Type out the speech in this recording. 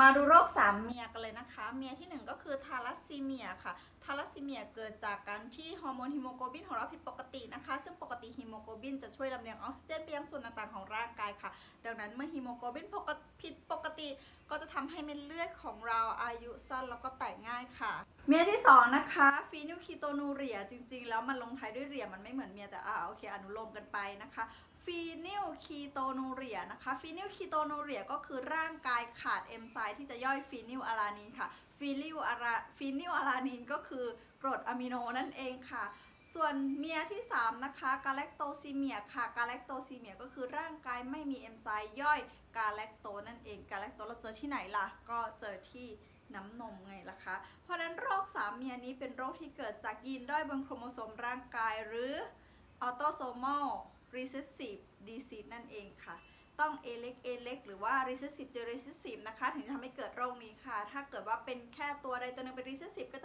มาดูโรคสามเมียกันเลยนะคะ เมียที่หนึ่งก็คือทาลัสซีเมียค่ะ ทาลัสซีเมียเกิดจากการที่ฮอร์โมนฮีโมโกลบินของเราผิดปกตินะคะ ซึ่งปกติฮีโมโกลบินจะช่วยลำเลียงออกซิเจนไปยังส่วนต่างๆของร่างกายค่ะ ดังนั้นเมื่อฮีโมโกลบินปกติผิดปกติ ก็จะทำให้เม็ดเลือดของเราอายุสั้นแล้วก็แตกง่ายค่ะ เมียที่สองนะคะฟีนิลคีโตนูเรียจริง ๆ แล้วมันลงท้ายด้วยเรียมันไม่เหมือนเมียแต่อ่าโอเคอนุโลมกันไปนะคะ ฟีนิลคีโตนูเรียนะคะฟีนิลคีโตนูเรียก็คือร่างกายขาดเอนไซม์ที่จะย่อยฟีนิลอะลานีนค่ะฟีนิลอะลาฟีนิลอะลานีนก็คือกรดอะมิโนนั่นเองค่ะ ส่วนเมียที่ 3 นะคะกาแลคโตซีเมียค่ะกาแลคโตซีเมียก็คือร่างกายไม่มีเอนไซม์ย่อยกาแลคโตนั่นเองกาแลคโตเราเจอที่ไหนล่ะ ก็เจอที่น้ำนมไงล่ะคะ เพราะนั้นโรคสามเมียนี้เป็นโรคที่เกิดจากยีนด้อยบนโครโมโซมร่างกายหรือ autosomal recessive disease นั่นเองค่ะ ต้อง A เล็ก A เล็กหรือว่า recessive เจอ recessive นะคะ ถึงจะทำให้เกิดโรคนี้ค่ะ ถ้าเกิดว่าเป็นแค่ตัวใดตัวหนึงเป็น recessive ก็